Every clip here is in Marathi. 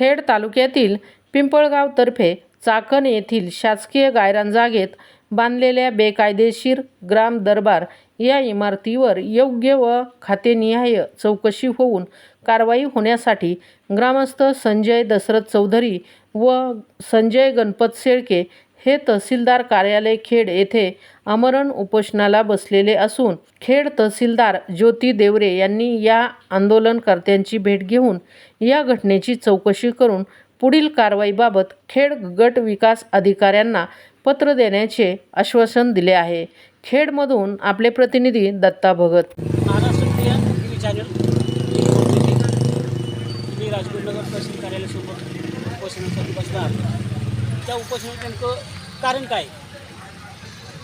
खेड तालुक्यातील पिंपळगावतर्फे चाकण येथील शासकीय गायरान जागेत बांधलेल्या बेकायदेशीर ग्राम दरबार या इमारतीवर योग्य व खातेनिहाय चौकशी होऊन कारवाई होण्यासाठी ग्रामस्थ संजय दशरथ चौधरी व संजय गणपत शेळके हे तहसीलदार कार्यालय खेड येथे आमरण उपोषणाला बसलेले असून खेड तहसीलदार ज्योती देवरे यांनी या आंदोलनकर्त्यांची भेट घेऊन या घटनेची चौकशी करून पुढील कारवाईबाबत खेड गट विकास अधिकाऱ्यांना पत्र देण्याचे आश्वासन दिले आहे. खेडमधून आपले प्रतिनिधी दत्ता भगत. महाराष्ट्र चॅनल मी राजगुरुनगर तहसील कार्यालयासोबत उपोषणासाठी बसला त्या उपोषणाचं नेमकं कारण काय?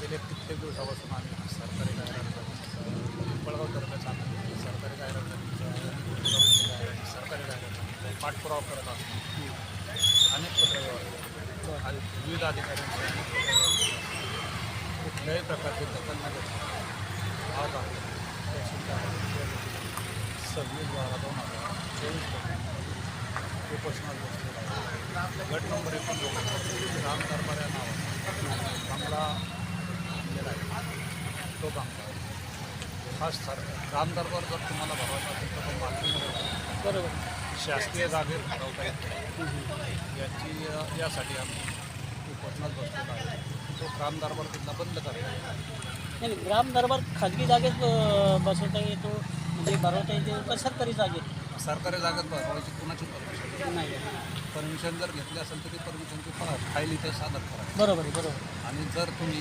गेल्या कित्येक दिवसापासून आम्ही सरकारी गायरान पिंपळगाव तालुक्याचा सरकारी गायरान सरकारी गायरान पाठपुरावा करत असतो. अनेक पत्रव्यवहार विविध अधिकाऱ्यांचे अनेक पत्रव्यवहार कुठल्याही प्रकारचे दखल न घेता आज आपण सव्वीस बारा दोन हजार चोवीस उपोषणात बसलेला नंबर दरबार तो हा सर राम दरबार जर तुम्हाला भरवायचा असेल तर तो बातमीमध्ये बरोबर शासकीय जागेत भरवता येत याची यासाठी आम्ही तो राम दरबार तिथला बंद करायचा नाही, ग्राम दरबार खाजगी जागेत अं, बसवता येतो म्हणजे भरवता येतो का सरकारी जागेत? सरकारी जागेत भरवायची कुणाची परमिशन नाही परमिशन जर घेतली असेल तर ती परमिशनची फाईल इथे सादर करायची बरोबर आहे बरोबर आणि जर तुम्ही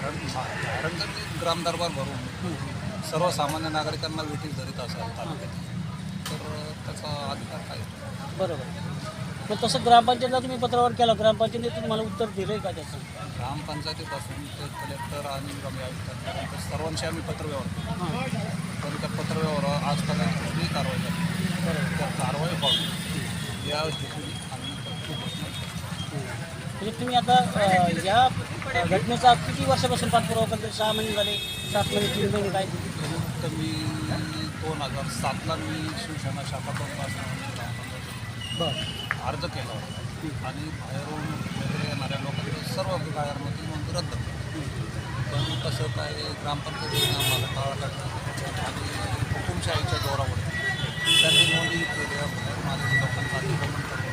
कारण कारण जर ते ग्राम दरबार भरून सर्वसामान्य नागरिकांना वेटीस धरीत असाल तालुक्यात तर त्याचा अधिकार काय? बरोबर मग तसं ग्रामपंचायतला तुम्ही पत्रावर केला. ग्रामपंचायतीने तुम्हाला उत्तर दिलं आहे का त्याचं? ग्रामपंचायतीपासून ते कलेक्टर आणि ग्राम आयुक्तांपर्यंत सर्वांशी आम्ही पत्रव्यवहार केला. पण त्या पत्रव्यवहारावर आजपर्यंत कुठलीही कारवाई झाली त्या कारवाई व्हावी. या हेतूने आम्ही. म्हणजे तुम्ही आता या घटनेचा किती वर्षापासून पाठपुरावा करतो सहा महिने झाले सात महिने तीन महिने काय? कमी दोन हजार सातला मी शिवसेना शाखा बरं. अर्ज केला होता. आणि बाहेरून येणाऱ्या लोकांचं सर्व गायरमध्ये नोंद रद्द केली. पण तसं काय ग्रामपंचायतीने आम्हाला टाकला आणि हुकुमशाहीच्या जोरावर. त्यांनी नोंदी केल्या आलेल्या लोकांचं अतिक्रमण करणे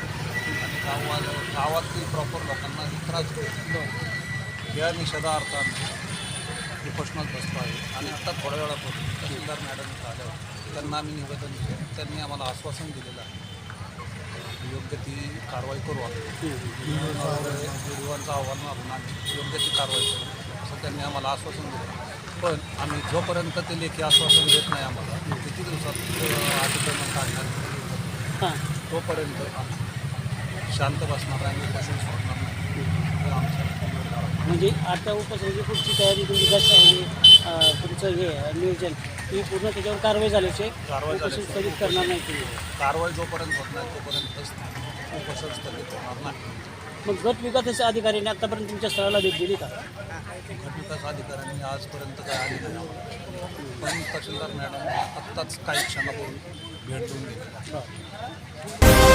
आणि गावात गावातील प्रॉपर लोकांना हे त्रास देणे या निषेधार्थ आम्ही उपोषणात बसलो आहे. आणि आता थोड्या वेळापूर्वी तहसीलदार मॅडम आल्या. त्यांना आम्ही निवेदन केलं त्यांनी आम्हाला आश्वासन दिलेलं आहे. योग्य ती कारवाई करू आम्ही मागून आम्ही योग्य ती कारवाई करू. असं त्यांनी आम्हाला आश्वासन दिलं. पण आम्ही जोपर्यंत ते लेखी आश्वासन देत नाही आम्हाला किती दिवसात अतिक्रमण काढणार तोपर्यंत शांत बसणार आहे आणि उपोषण सोडणार नाही. हे म्हणजे आता उपसरची पुढची तयारी तुमची म्हणजे अं, तुमचं हे नियोजन ही पूर्ण त्याच्यावर कारवाई झाल्याची आहे. कारवाई उपोषण झाल्याची. स्थगित करणार नाही तुम्ही कारवाई जोपर्यंत होत नाही तोपर्यंत उपोषण स्थगित होणार नाही मग गट विकास अधिकाऱ्यांनी आतापर्यंत तुमच्या स्थळाला भेट दिली का घटविकास अधिकाऱ्यांनी आजपर्यंत काय आली नाही आम्हाला. पण तहसीलदार मॅडम आत्ताच काही क्षणापूर्वी भेट देऊन गेले बरं